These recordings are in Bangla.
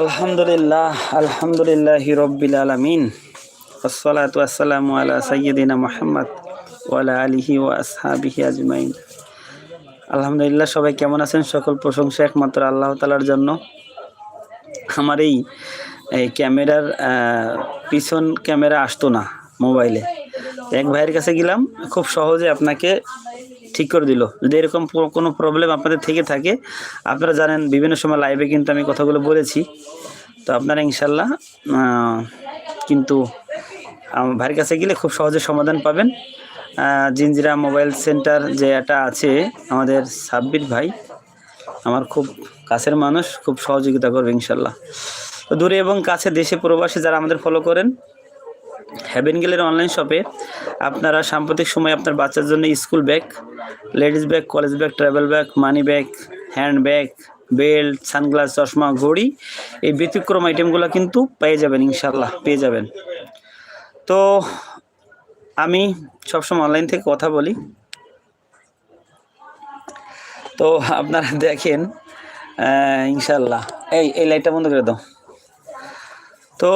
আলহামদুলিল্লাহ আলহামদুলিল্লাহ রব্বিল আলমিন। আসসালাতু আসসালামু আলা সাইয়্যিদিনা মুহাম্মদ ওয়ালা আলিহি ওয়া আসহাবিহি আজমাইন। আলহামদুলিল্লাহ, সবাই কেমন আছেন? সকল প্রশংসা একমাত্র আল্লাহ তালার জন্য। আমার এই ক্যামেরার পিছন ক্যামেরা আসতো না মোবাইলে। এক ভাইয়ের কাছে গেলাম, খুব সহজে আপনাকে ঠিক করে দিল। যদি এরকম কোনো প্রবলেম আপনাদের থেকে থাকে, আপনারা জানেন বিভিন্ন সময় লাইভে কিন্তু আমি কথাগুলো বলেছি। তো আপনারা ইনশাল্লাহ কিন্তু ভাইয়ের কাছে গেলে খুব সহজে সমাধান পাবেন। জিঞ্জিরা মোবাইল সেন্টার যে এটা আছে, আমাদের সাব্বির ভাই, আমার খুব কাছের মানুষ, খুব সহযোগিতা করবে ইনশাল্লাহ তো দূরে এবং কাছে দেশে প্রবাসী যারা আমাদের ফলো করেন হ্যাভেন গেলের অনলাইন শপে আপনারা সাম্প্রতিক সময় আপনার বাচ্চার জন্য school bag ladies bag college bag travel bag money bag hand bag belt sunglass চশমা, ঘড়ি এই ব্যতিক্রম আইটেমগুলো কিন্তু পেয়ে যাবেন ইনশাল্লাহ পেয়ে যাবেন। তো আমি সবসময় অনলাইন থেকে কথা বলি। তো আপনারা দেখেন ইনশাল্লাহ এই এই লাইটটা বন্ধ করে দাও। তো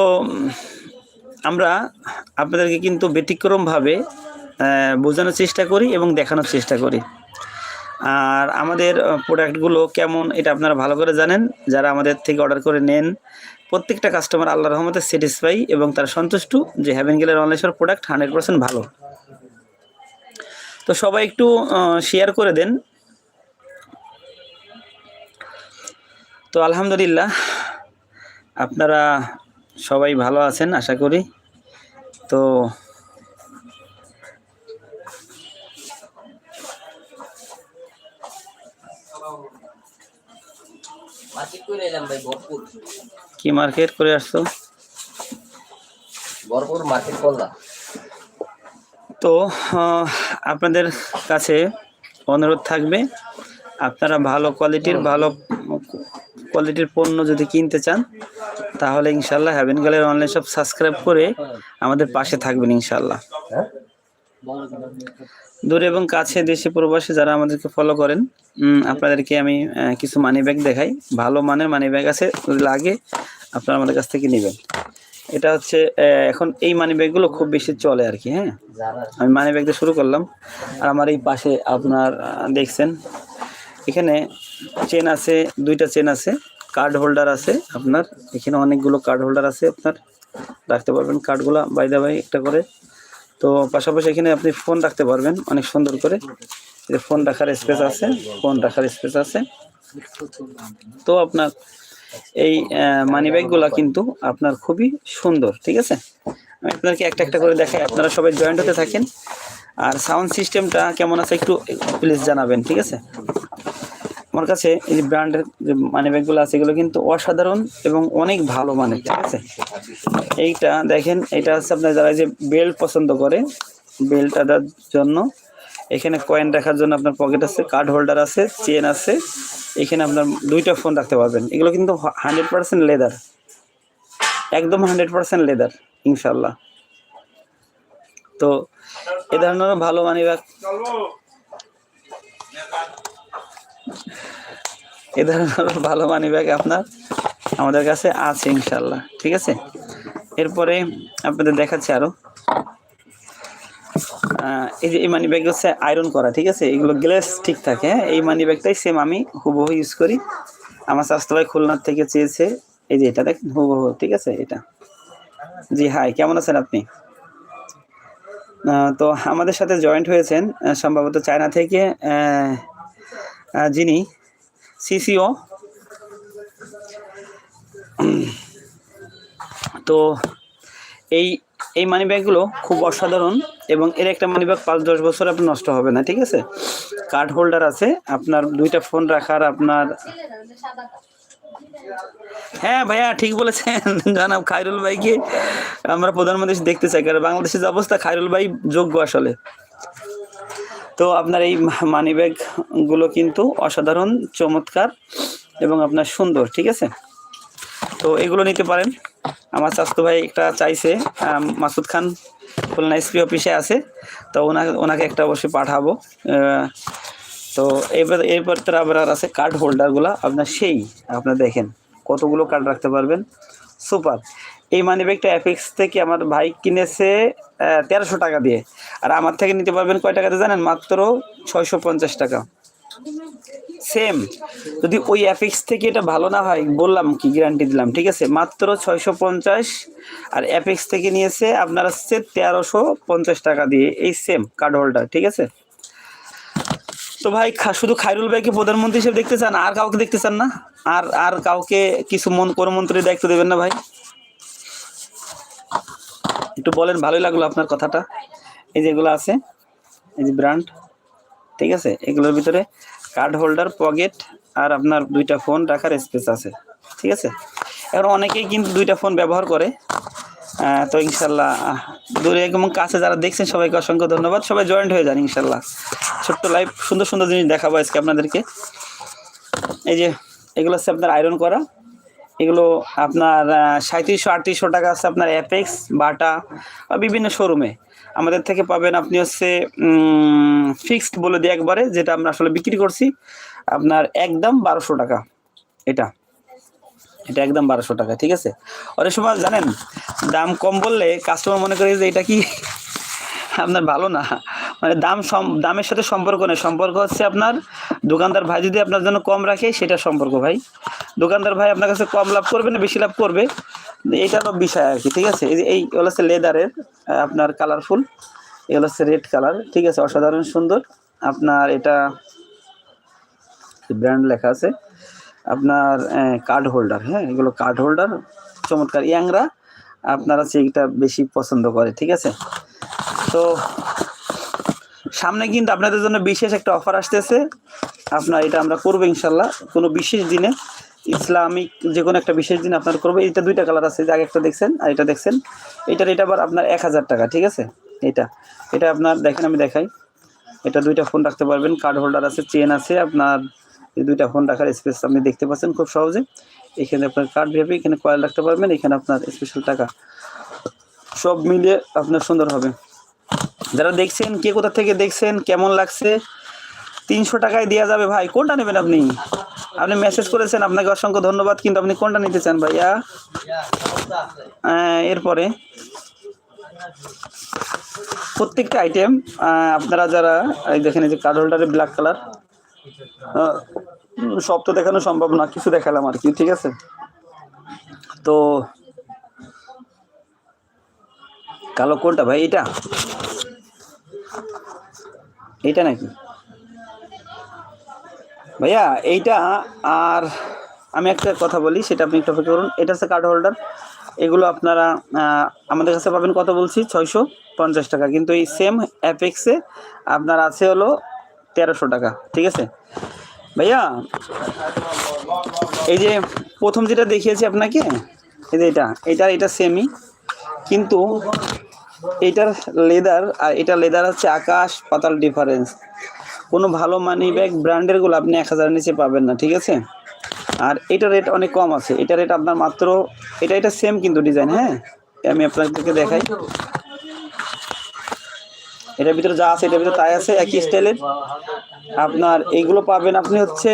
আমরা আপনাদেরকে কিন্তু ব্যতিক্রমভাবে বোঝানোর চেষ্টা করি এবং দেখানোর চেষ্টা করি। আর আমাদের প্রোডাক্টগুলো কেমন এটা আপনারা ভালো করে জানেন। যারা আমাদের থেকে অর্ডার করে নেন, প্রত্যেকটা কাস্টমার আল্লাহ রহমতে স্যাটিসফাই এবং তারা সন্তুষ্ট যে হ্যাভেন গেলের অনলাইন প্রোডাক্ট হান্ড্রেড পার্সেন্ট ভালো। তো সবাই একটু শেয়ার করে দেন। তো আলহামদুলিল্লাহ, আপনারা সবাই ভালো আছেন আশা করি। তো কি মার্কেট করে আসছো? ভরপুর মার্কেট করলাম। তো আপনাদের কাছে অনুরোধ থাকবে আপনারা ভালো কোয়ালিটির ভালো কোয়ালিটির পণ্য যদি কিনতে চান তাহলে ইনশাল্লাহ হ্যাভেন গেলের অনলাইন সব সাবস্ক্রাইব করে আমাদের পাশে থাকবেন ইনশাল্লাহ দূরে এবং কাছে দেশে প্রবাসে যারা আমাদেরকে ফলো করেন আপনাদেরকে আমি কিছু মানি ব্যাগ দেখাই। ভালো মানের মানি ব্যাগ আছে লাগে আপনারা আমাদের কাছ থেকে নেবেন। এটা হচ্ছে এখন এই মানি ব্যাগগুলো খুব বেশি চলে আর কি হ্যাঁ? আমি মানি ব্যাগ দিয়ে শুরু করলাম। আর আমার এই পাশে আপনার দেখছেন, এখানে চেন আছে, দুইটা চেন আছে। কার্ড হোল্ডার আছে আপনার। এখানে অনেকগুলো কার্ড হোল্ডার আছে আপনার। রাখতে পারবেন কার্ডগুলো বাইদা বাই একটা করে। তো পাশাপাশি এখানে আপনি ফোন রাখতে পারবেন, অনেক সুন্দর করে। ফোন রাখার স্পেস আছে ফোন রাখার স্পেস আছে। তো আপনার এই মানি ব্যাগগুলো কিন্তু আপনার খুবই সুন্দর, ঠিক আছে? আমি আপনাদেরকে একটা একটা করে দেখাই, আপনারা সবাই জয়েন্ট হতে থাকেন। আর সাউন্ড সিস্টেমটা কেমন আছে একটু প্লিজ জানাবেন, ঠিক আছে? আমার কাছে এই যে ব্র্যান্ডের যে মানি ব্যাগগুলো আছে, এগুলো কিন্তু অসাধারণ এবং অনেক ভালো মানের ঠিক আছে? এইটা দেখেন, এটা হচ্ছে আপনার যারা যে বেল্ট পছন্দ করে বেল্ট আদার জন্য, এখানে কয়েন রাখার জন্য আপনার পকেট আছে কার্ড হোল্ডার আছে চেন আছে, এখানে আপনার দুইটা ফোন রাখতে পারবেন। এগুলো কিন্তু হান্ড্রেড পার্সেন্ট লেদার একদম হান্ড্রেড পার্সেন্ট লেদার ইনশাল্লাহ তো এ ধরনের ভালো মানি ব্যাগ এ ধরনের ভালো মানি ব্যাগ আপনার আমাদের কাছে আছে ইনশাল্লাহ ঠিক আছে? এরপরে আপনাদের দেখাচ্ছি আরও। এই যে এই মানি ব্যাগ হচ্ছে আয়রন করা, ঠিক আছে? এগুলো গ্লেস ঠিক থাকে হ্যাঁ? এই মানি ব্যাগটাই সেম আমি হুবহু ইউজ করি। আমার স্বাস্থ্য ভাই খুলনার থেকে চেয়েছে, এই যে এটা দেখেন হুবহু, ঠিক আছে? এটা। জি হাই কেমন আছেন আপনি? তো আমাদের সাথে জয়েন্ট হয়েছেন সম্ভবত চায়না থেকে যিনি সিসিও। তো এই এই মানি ব্যাগগুলো খুব অসাধারণ এবং এর একটা মানি ব্যাগ পাঁচ দশ বছর আপনার নষ্ট হবে না, ঠিক আছে? কার্ড হোল্ডার আছে, আপনার দুইটা ফোন রাখার আপনার হ্যাঁ ভাইয়া, ঠিক বলেছেন। জানাব খায়রুল ভাইকে আমরা প্রধানমন্ত্রী দেখতে চাই, কারণ বাংলাদেশের অবস্থা, খায়রুল ভাই যোগ্য আসলে। তো আপনার এই মানি ব্যাগগুলো কিন্তু অসাধারণ, চমৎকার এবং আপনার সুন্দর, ঠিক আছে? তো এগুলো নিতে পারেন। আমার স্বাস্থ্য ভাই একটা চাইছে মাসুদ খান খুলনা এসপি অফিসে আছে, তো ওনাকে ওনাকে একটা অবশ্যই পাঠাবো। তো এবার, এরপর তো আবার আছে কার্ড হোল্ডারগুলো আপনার সেই, আপনার দেখেন, কতগুলো কার্ড রাখতে পারবেন। সুপার এই মানি ব্যাগটা অ্যাপেক্স থেকে আমার ভাই কিনেছে তেরোশো টাকা দিয়ে। আর আমার থেকে নিতে পারবেন কয় টাকাতে জানেন? মাত্র ছয়শো পঞ্চাশ টাকা। সেম যদি ওই অ্যাপেক্স থেকে এটা ভালো না হয়, বললাম কি গ্যারান্টি দিলাম, ঠিক আছে? মাত্র ছয়শো পঞ্চাশ। আর অ্যাপেক্স থেকে নিয়েছে আপনার হচ্ছে তেরোশো পঞ্চাশ টাকা দিয়ে, এই সেম কার্ড হোল্ডার ঠিক আছে? তো ভাই শুধু খাইরুল ভাইকে প্রধানমন্ত্রী হিসেবে দেখতে চান, আর কাউকে দেখতে চান না? আর আর কাউকে কিছু মন কোনো মন্ত্রীর দায়িত্ব দেবেন না ভাই? একটু বলেন, ভালোই লাগল আপনার কথাটা। এই যেগুলো আছে, এই যে ব্র্যান্ড ঠিক আছে? এগুলোর ভিতরে কার্ড হোল্ডার পকেট আর আপনার দুইটা ফোন রাখার স্পেস আছে, ঠিক আছে? এখন অনেকেই কিন্তু দুইটা ফোন ব্যবহার করে। তো ইনশাল্লাহ দূরে এবং কাছে যারা দেখছেন, সবাইকে অসংখ্য ধন্যবাদ। সবাই জয়েন্ট হয়ে যান ইনশাল্লাহ। ছোট্ট লাইভ সুন্দর সুন্দর জিনিস দেখাবো আজকে আপনাদেরকে। এই যে, এগুলো হচ্ছে আপনার আয়রন করা। এগুলো আপনার সাঁত্রিশশো আটত্রিশশো টাকা আছে আপনার অ্যাপেক্স বাটা বা বিভিন্ন শোরুমে। আমাদের থেকে পাবেন আপনি হচ্ছে ফিক্সড বলে দিই একবারে, যেটা আমরা আসলে বিক্রি করছি। আপনার একদম বারোশো টাকা। এটা। এটা একদম বারোশো টাকা, ঠিক আছে? অনেক সময় জানেন, দাম কম বললে কাস্টমার মনে করে যে এটা কি? আপনার ভালো না। মানে দাম দামের সাথে সম্পর্ক নেই। সম্পর্ক হচ্ছে আপনার, দোকানদার ভাই যদি আপনার জন্য কম রাখে, সেটা সম্পর্ক ভাই। দোকানদার ভাই আপনার কাছে কম লাভ করবে না বেশি লাভ করবে? এইটা হলো বিষয় আর কি, ঠিক আছে? এই হলো হচ্ছে লেদারের আপনার কালারফুল এগুলো হচ্ছে রেড কালার, ঠিক আছে? অসাধারণ সুন্দর। আপনার এটা ব্র্যান্ড লেখা আছে। আপনার কার্ড হোল্ডার হ্যাঁ? এগুলো কার্ড হোল্ডার, চমৎকার। ইয়াংরা, আপনারা এটা বেশি পছন্দ করে, ঠিক আছে? তো সামনে কিন্তু আপনাদের জন্য বিশেষ একটা অফার আসতেছে। আপনার এটা আমরা করব ইনশাল্লাহ, কোনো বিশেষ দিনে। ইসলামিক যে কোনো একটা বিশেষ দিন আপনার করব। এটা দুইটা কালার আছে আগে একটা দেখছেন আর এটা দেখছেন। এটার এটা আবার আপনার এক হাজার টাকা, ঠিক আছে? এটা এটা আপনার, দেখেন আমি দেখাই। এটা দুইটা ফোন রাখতে পারবেন। কার্ড হোল্ডার আছে চেন আছে। আপনার এই দুইটা ফোন রাখার স্পেস আপনি দেখতে পাচ্ছেন খুব সহজে। এখানে আপনার কার্ড ভেবে এখানে কয়েল রাখতে পারবেন। এখানে আপনার স্পেশাল টাকা। সব মিলিয়ে আপনার সুন্দর হবে। যারা দেখছেন কে কোথা থেকে দেখছেন কেমন লাগছে তিনশো টাকায় দেওয়া যাবে ভাই। কোনটা নেবেন আপনি? আপনি মেসেজ করেছেন আপনাকে অসংখ্য ধন্যবাদ কিন্তু আপনি কোনটা নিতে চান ভাইয়া? আহ, এরপরে। প্রত্যেকটা আইটেম আপনারা যারা দেখেন এই যে কার্ড হোল্ডারে ব্ল্যাক কালার সব তো দেখানো সম্ভব না কিছু দেখালাম আর কি ঠিক আছে? তো কালো কোনটা ভাই এটা এইটা নাকি? ভাইয়া, এইটা আর আমি একটা কথা বলি, সেটা আপনি একটু অপেক্ষা করুন। এটা হচ্ছে কার্ড হোল্ডার এগুলো আপনারা আমাদের কাছে পাবেন কত বলছি? ছয়শো পঞ্চাশ টাকা। কিন্তু এই সেম অ্যাপেক্সে আপনার আছে হলো তেরোশো টাকা। ঠিক আছে? ভাইয়া, এই যে প্রথম যেটা দেখিয়েছি আপনাকে, এই যে এটা এটা এটা সেমই কিন্তু এইটার লেদার আর এটা লেদার হচ্ছে আকাশ পাতাল ডিফারেন্স কোনো ভালো মানি ব্যাগ ব্র্যান্ডেরগুলো আপনি এক হাজারের নিচে পাবেন না, ঠিক আছে? আর এটা রেট অনেক কম আছে। এটা রেট আপনার মাত্র, এটা এটা সেম কিন্তু ডিজাইন হ্যাঁ? আমি আপনাদেরকে দেখাই। এটার ভিতরে যা আছে, এটার ভিতরে তাই আছে, একই স্টাইলের আপনার এইগুলো পাবেন আপনি হচ্ছে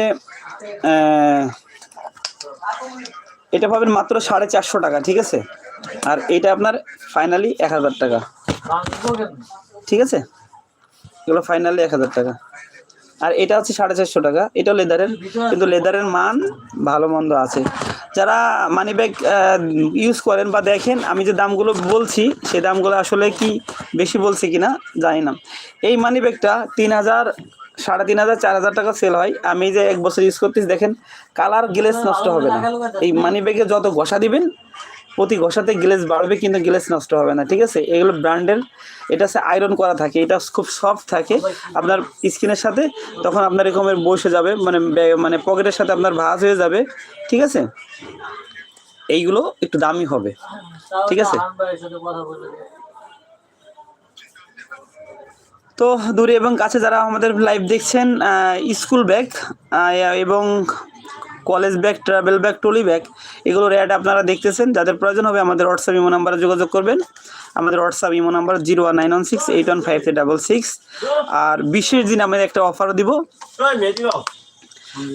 এটা পাবেন মাত্র সাড়ে চারশো টাকা, ঠিক আছে? আর এটা আপনার ফাইনালি এক হাজার টাকা। ঠিক আছে? এগুলো ফাইনালি এক হাজার টাকা। আর এটা হচ্ছে সাড়ে চারশো টাকা। এটাও লেদারের কিন্তু লেদারের মান ভালো মন্দ আছে। যারা মানি ব্যাগ ইউজ করেন বা দেখেন, আমি যে দামগুলো বলছি সেই দামগুলো আসলে কি বেশি বলছি কিনা জানি না। এই মানি ব্যাগটা তিন হাজার, সাড়ে তিন হাজার, চার হাজার টাকা সেল হয়। আমি যে এক বছর ইউজ করতেছি, দেখেন কালার গ্লেস নষ্ট হবে না। এই মানি ব্যাগে যত ঘষা দিবেন প্রতি ঘষাতে গ্লেস বাড়বে কিন্তু গ্লেস নষ্ট হবে না, ঠিক আছে? এগুলো ব্র্যান্ডের এটা হচ্ছে আয়রন করা থাকে, এটা খুব সফট থাকে। আপনার স্কিনের সাথে তখন আপনার এরকমের বসে যাবে মানে মানে পকেটের সাথে আপনার ভাজ হয়ে যাবে, ঠিক আছে? এইগুলো একটু দামি হবে, ঠিক আছে? তো দূরে এবং কাছে যারা আমাদের লাইভ দেখছেন স্কুল ব্যাগ এবং college bag travel bag trolley bag এগুলোর অ্যাড আপনারা দেখতেছেন। যাদের প্রয়োজন হবে আমাদের হোয়াটসঅ্যাপ ইমো নাম্বারে যোগাযোগ করবেন। আমাদের WhatsApp imo number zero one one six eight one five double six. আর বিশেষ দিন আমাদের একটা অফারও দিব।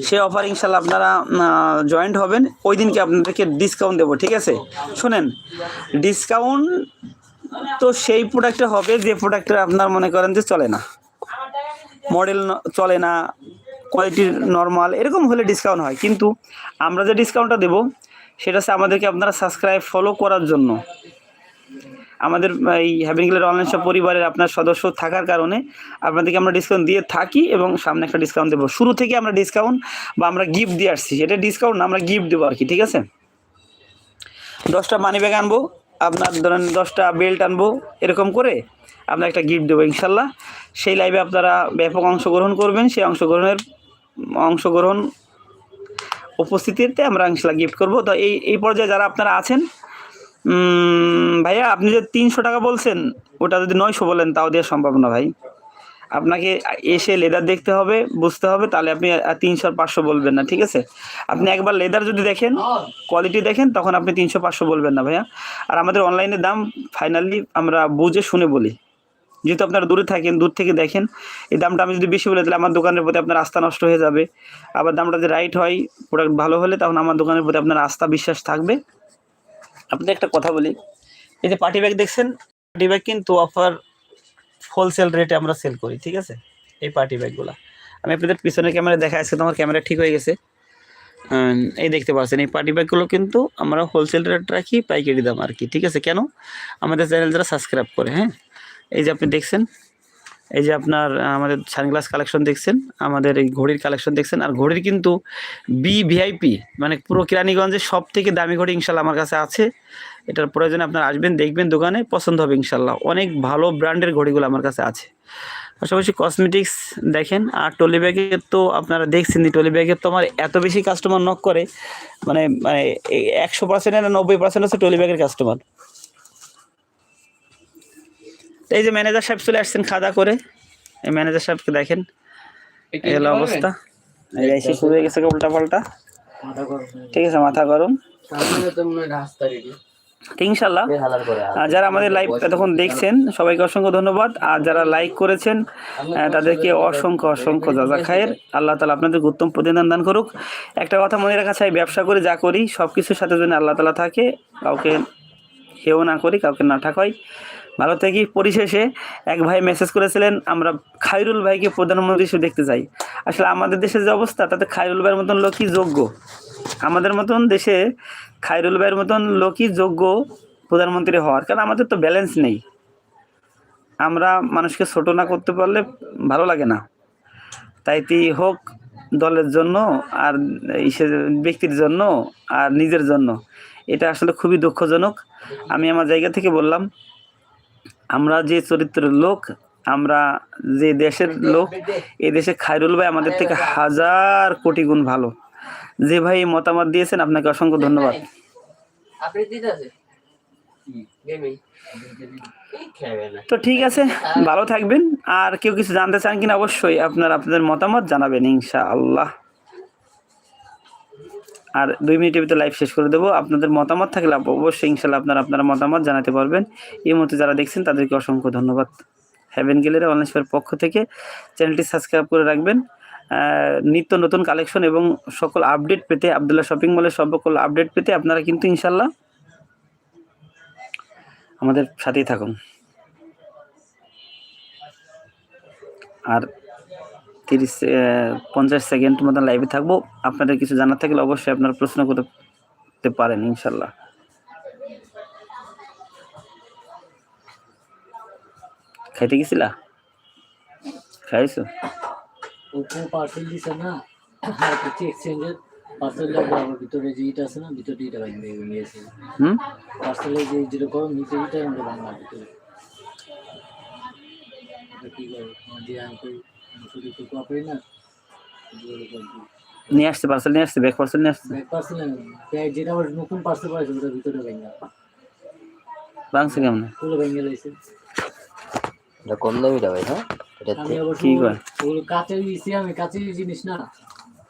সেই অফার ইনশাল্লাহ আপনারা জয়েন্ট হবেন। ওই দিনকে আপনাদেরকে ডিসকাউন্ট দেবো, ঠিক আছে? শোনেন ডিসকাউন্ট তো সেই প্রোডাক্টটা হবে, যে প্রোডাক্টটা আপনার মনে করেন যে চলে না। মডেল চলে না। কোয়ালিটি নর্মাল এরকম হলে ডিসকাউন্ট হয়। কিন্তু আমরা যে ডিসকাউন্টটা দেবো, সেটা হচ্ছে আমাদেরকে আপনারা সাবস্ক্রাইব ফলো করার জন্য। আমাদের এই হ্যাভেন গিলের অনলাইন শপ পরিবারের আপনার সদস্য থাকার কারণে আপনাদেরকে আমরা ডিসকাউন্ট দিয়ে থাকি এবং সামনে একটা ডিসকাউন্ট দেবো। শুরু থেকে আমরা ডিসকাউন্ট বা আমরা গিফট দিয়ে আসছি এটা ডিসকাউন্ট না, আমরা গিফট দেবো আর কি, ঠিক আছে? দশটা মানি ব্যাগ আনব, আপনার ধরেন দশটা বেল্ট আনব, এরকম করে আমরা একটা গিফট দেবো ইনশাল্লাহ। সেই লাইভে আপনারা ব্যাপক অংশগ্রহণ করবেন, সেই অংশগ্রহণের অংশগ্রহণ উপস্থিতিতে আমরা ইনশাল্লাহ গিফট করব। তো এই এই পর্যায়ে যারা আপনারা আছেন ভাইয়া আপনি যে তিনশো টাকা বলছেন, ওটা যদি নয়শো বলেন, তাও দেওয়া সম্ভব না ভাই। আপনাকে এসে লেদার দেখতে হবে, বুঝতে হবে, তাহলে আপনি তিনশো আর পাঁচশো বলবেন না, ঠিক আছে? আপনি একবার লেদার যদি দেখেন কোয়ালিটি দেখেন, তখন আপনি তিনশো পাঁচশো বলবেন না ভাইয়া। আর আমাদের অনলাইনে দাম ফাইনালি আমরা বুঝে শুনে বলি। যেহেতু আপনারা দূরে থাকেন, দূর থেকে দেখেন, এই দামটা আমি যদি বেশি বলে, তাহলে আমার দোকানের প্রতি আপনার আস্থা নষ্ট হয়ে যাবে। আবার দামটা যদি রাইট হয় প্রোডাক্ট ভালো হলে, তখন আমার দোকানের প্রতি আপনার আস্থা, বিশ্বাস থাকবে। আপনাদের একটা কথা বলি, এই যে পার্টি ব্যাগ দেখছেন পার্টি ব্যাগ কিন্তু অফার হোলসেল রেটে আমরা সেল করি, ঠিক আছে? এই পার্টি ব্যাগগুলো আমি আপনাদের পিছনের ক্যামেরা দেখা আজকে তোমার ক্যামেরা ঠিক হয়ে গেছে। এই দেখতে পাচ্ছেন, এই পার্টি ব্যাগগুলো কিন্তু আমরা হোলসেল রেট রাখি, পাইকারি দাম আর কি, ঠিক আছে? কেন? আমাদের চ্যানেল যারা সাবস্ক্রাইব করে হ্যাঁ? এই যে আপনি দেখছেন, এই যে আপনার আমাদের সানগ্লাস কালেকশন দেখছেন, আমাদের এই ঘড়ির কালেকশন দেখছেন, আর ঘড়ির কিন্তু বি ভিআইপি মানে পুরো কেরানীগঞ্জে সব থেকে দামি ঘড়ি ইনশাল্লাহ আমার কাছে আছে। এটার প্রয়োজনে আপনার আসবেন, দেখবেন দোকানে, পছন্দ হবে ইনশাল্লাহ। অনেক ভালো ব্র্যান্ডের ঘড়িগুলো আমার কাছে আছে। পাশাপাশি কসমেটিক্স দেখেন, আর টলি ব্যাগের তো আপনারা দেখছেন টলি ব্যাগের তো আমার এত বেশি কাস্টমার নক করে মানে মানে একশো পার্সেন্টের নব্বই পার্সেন্ট হচ্ছে টলি ব্যাগের কাস্টমার এই যে ম্যানেজার সাহেব চলে আসছেন খাদা করে। এই ম্যানেজার সাহেবকে দেখেন। এই হলো অবস্থা। এই যে এসে শুরু হয়ে গেছে উল্টা পাল্টা ঠিক আছে মাথা গরম। ঠিক ইনশাল্লাহ হালার করে আর যারা আমাদের লাইভ এতক্ষণ দেখছেন সবাইকে অসংখ্য ধন্যবাদ। আর যারা লাইক করেছেন তাদেরকে অসংখ্য অসংখ্য জাজা খায়ের। আল্লাহ তালা আপনাদের উত্তম প্রতিদান দান করুক। একটা কথা মনে রাখা চাই ব্যবসা করে যা করি সব কিছুর সাথে যেন আল্লাহ তালা থাকে কাউকে হেও না করি কাউকে না ঠাকাই। ভালো থেকে। পরিশেষে এক ভাই মেসেজ করেছিলেন, আমরা খাইরুল ভাইকে প্রধানমন্ত্রী হিসেবে দেখতে চাই। আসলে আমাদের দেশের যে অবস্থা, তাতে খাইরুল ভাইয়ের মতন লোকই যোগ্য। আমাদের মতন দেশে খাইরুল ভাইয়ের মতন লোকই যোগ্য প্রধানমন্ত্রী হওয়ার, কারণ আমাদের তো ব্যালেন্স নেই। আমরা মানুষকে ছোট না করতে পারলে ভালো লাগে না। তাই তি হোক দলের জন্য আর ব্যক্তির জন্য আর নিজের জন্য। এটা আসলে খুবই দুঃখজনক। আমি আমার জায়গা থেকে বললাম আমরা যে চরিত্রের লোক আমরা যে দেশের লোক এই দেশে খায়রুল ভাই আমাদের থেকে হাজার কোটি গুণ ভালো। যে ভাই মতামত দিয়েছেন আপনাকে অসংখ্য ধন্যবাদ। তো ঠিক আছে ভালো থাকবেন। আর কেউ কিছু জানতে চান কিনা অবশ্যই আপনার আপনাদের মতামত জানাবেন ইনশা আল্লাহ আর দুই মিনিটের ভিতরে লাইভ শেষ করে দেবো। আপনাদের মতামত থাকলে অবশ্যই ইনশাল্লাহ আপনারা আপনারা মতামত জানাতে পারবেন। এই মতো যারা দেখছেন, তাদেরকে অসংখ্য ধন্যবাদ। হ্যাভেন গেলের অনলাইন শপের পক্ষ থেকে চ্যানেলটি সাবস্ক্রাইব করে রাখবেন। নিত্য নতুন কালেকশন এবং সকল আপডেট পেতে আবদুল্লাহ শপিং মলের সকল আপডেট পেতে আপনারা কিন্তু ইনশাল্লাহ আমাদের সাথেই থাকুন। আর তিরিশ পঞ্চাশ সেকেন্ড মতন লাইভে থাকব। আপনাদের কিছু জানার থাকলে অবশ্যই আপনারা প্রশ্ন করতে পারেন ইনশাল্লাহ। খাইতে গেছিলা? খাইছো? না। লাগবে। আমার ভিতরে যে ইটা আছে না ভিতরে ইটা ভাঙবে নিয়েছে হুম? পার্সেলে যে যেটা গরম নিচে ইটা আমরা বাংলার ভিতরে কি করব নিয়ে আসছে পার্সেল নিয়ে আসছে ব্যাগ পার্সেল নিয়ে আসছে? ব্যাগ পার্সেল যেটা আমার নতুন পার্সেল পাইছে ওটা ভিতরে ভেঙে বাংছে কেমন? পুরো ভেঙে লাইছে এটা কম দামিটা ভাই হ্যাঁ? এটা কি? কয়? ওগুলো কাঁচের আমি কাঁচের জিনিস না।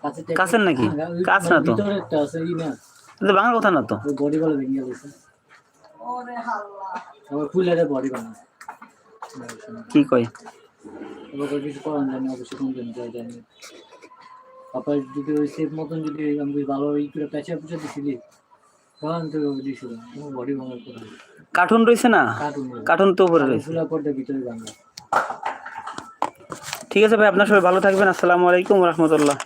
কাছে কাছের নাকি? কাছ না তো। ভিতরে একটা আছে ই না। এটা বাংলা কথা না তো? বডি বলে ভেঙে গেছে। আবার ফুলের বডি বানা কি কয়? এবার কিছু করার জন্য অবশ্যই কমপ্লেন যায় আবার যদি ওই সেফ মতন যদি আমি ভালো ই করে পেঁচা পুচা দিছিলি তখন তো দিয়েছিলাম বডি ভাঙার কার্টুন রয়েছে না? কার্টুন কার্টুন তো উপরে রয়েছে। ফুলা পর্দা ভিতরে ভাঙা। ঠিক আছে ভাই আপনার সবাই ভালো থাকবেন। আসসালামু আলাইকুম রহমতুল্লাহ।